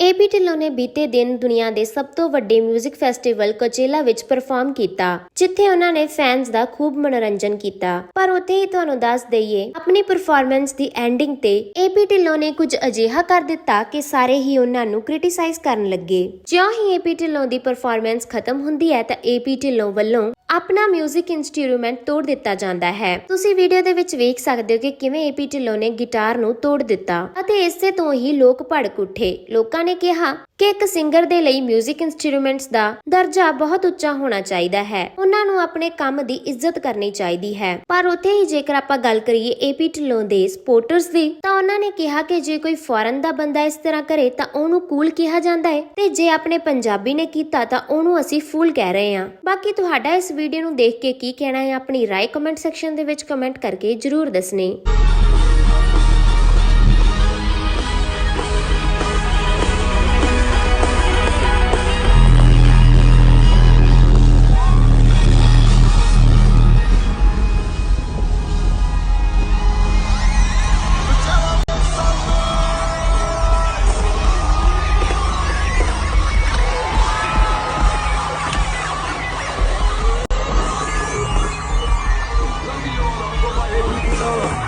AP Dhillon ਨੇ ਬੀਤੇ ਦਿਨ ਦੁਨੀਆ ਦੇ ਸਭ ਤੋਂ ਵੱਡੇ 뮤직 ਫੈਸਟੀਵਲ ਕੋਚੇਲਾ ਵਿੱਚ ਪਰਫਾਰਮ ਕੀਤਾ, ਜਿੱਥੇ ਉਹਨਾਂ ਨੇ ਫੈਨਸ ਦਾ ਖੂਬ ਮਨੋਰੰਜਨ ਕੀਤਾ। ਪਰ ਉੱਥੇ ਹੀ ਤੁਹਾਨੂੰ ਦੱਸ ਦਈਏ, ਆਪਣੀ ਪਰਫਾਰਮੈਂਸ ਦੀ ਐਂਡਿੰਗ ਤੇ ਏਪੀ ਢਿੱਲੋਂ ਨੇ ਕੁਝ ਅਜਿਹਾ ਕਰ ਦਿੱਤਾ ਕਿ ਸਾਰੇ ਹੀ ਉਹਨਾਂ ਨੂੰ ਕ੍ਰਿਟਿਸਾਈਜ਼ ਕਰਨ ਲੱਗੇ। ਜਿਉਂ ਹੀ ਏਪੀ ਢਿੱਲੋਂ ਦੀ ਪਰਫਾਰਮੈਂਸ ਖਤਮ ਹੁੰਦੀ ਹੈ ਤਾਂ ਏਪੀ ਢਿੱਲੋਂ ਵੱਲੋਂ ਆਪਣਾ 뮤직 ਇਨਸਟਰੂਮੈਂਟ ਤੋੜ ਦਿੱਤਾ ਜਾਂਦਾ ਹੈ। ਤੁਸੀਂ ਵੀਡੀਓ ਦੇ ਵਿੱਚ ਵੇਖ ਸਕਦੇ ਹੋ ਕਿ ਕਿਵੇਂ ਏਪੀ ਢਿੱਲੋਂ ਨੇ ਗਿਟਾਰ ਨੂੰ ਤੋੜ ਦਿੱਤਾ ਅਤੇ ਇਸੇ ਤੋਂ ਹੀ ਲੋਕ ਭੜਕ ਉੱਠੇ। ਲੋਕਾਂ ਨੇ ਕਿਹਾ ਕਿ ਇੱਕ ਸਿੰਗਰ ਦੇ ਲਈ 뮤직 ਇਨਸਟਰੂਮੈਂਟਸ ਦਾ ਦਰਜਾ ਬਹੁਤ ਉੱਚਾ ਹੋਣਾ ਚਾਹੀਦਾ ਹੈ। ਉਹਨਾਂ ਨੂੰ ਆਪਣੇ ਕੰਮ ਦੀ ਇੱਜ਼ਤ ਕਰਨੀ ਚਾਹੀਦੀ ਹੈ। ਪਰ ਉੱਥੇ ਹੀ ਜੇਕਰ ਆਪਾਂ ਗੱਲ ਕਰੀਏ ਏਪੀ ਢਿੱਲੋਂ ਦੇ ਸਪੋਰਟਰਸ ਦੀ, ਤਾਂ ਉਹਨਾਂ ਨੇ ਕਿਹਾ ਕਿ ਜੇ ਕੋਈ ਫੋਰਨ ਦਾ ਬੰਦਾ ਇਸ ਤਰ੍ਹਾਂ ਕਰੇ, ਤਾਂ ਉਹਨੂੰ ਕੂਲ ਕਿਹਾ ਜਾਂਦਾ ਹੈ। ਤੇ ਜੇ ਆਪਣੇ ਪੰਜਾਬੀ ਨੇ ਕੀਤਾ, ਤਾਂ ਉਹਨੂੰ ਅਸੀਂ ਫੂਲ ਕਹਿ ਰਹੇ ਹਾਂ। ਬਾਕੀ ਤੁਹਾਡਾ ਇਸ ਵੀਡੀਓ ਨੂੰ ਦੇਖ ਕੇ ਕੀ ਕਹਿਣਾ ਹੈ, ਆਪਣੀ ਰਾਏ ਕਮੈਂਟ ਸੈਕਸ਼ਨ ਦੇ ਵਿੱਚ ਕਮੈਂਟ ਕਰਕੇ ਜਰੂਰ ਦੱਸਣੀ। solo.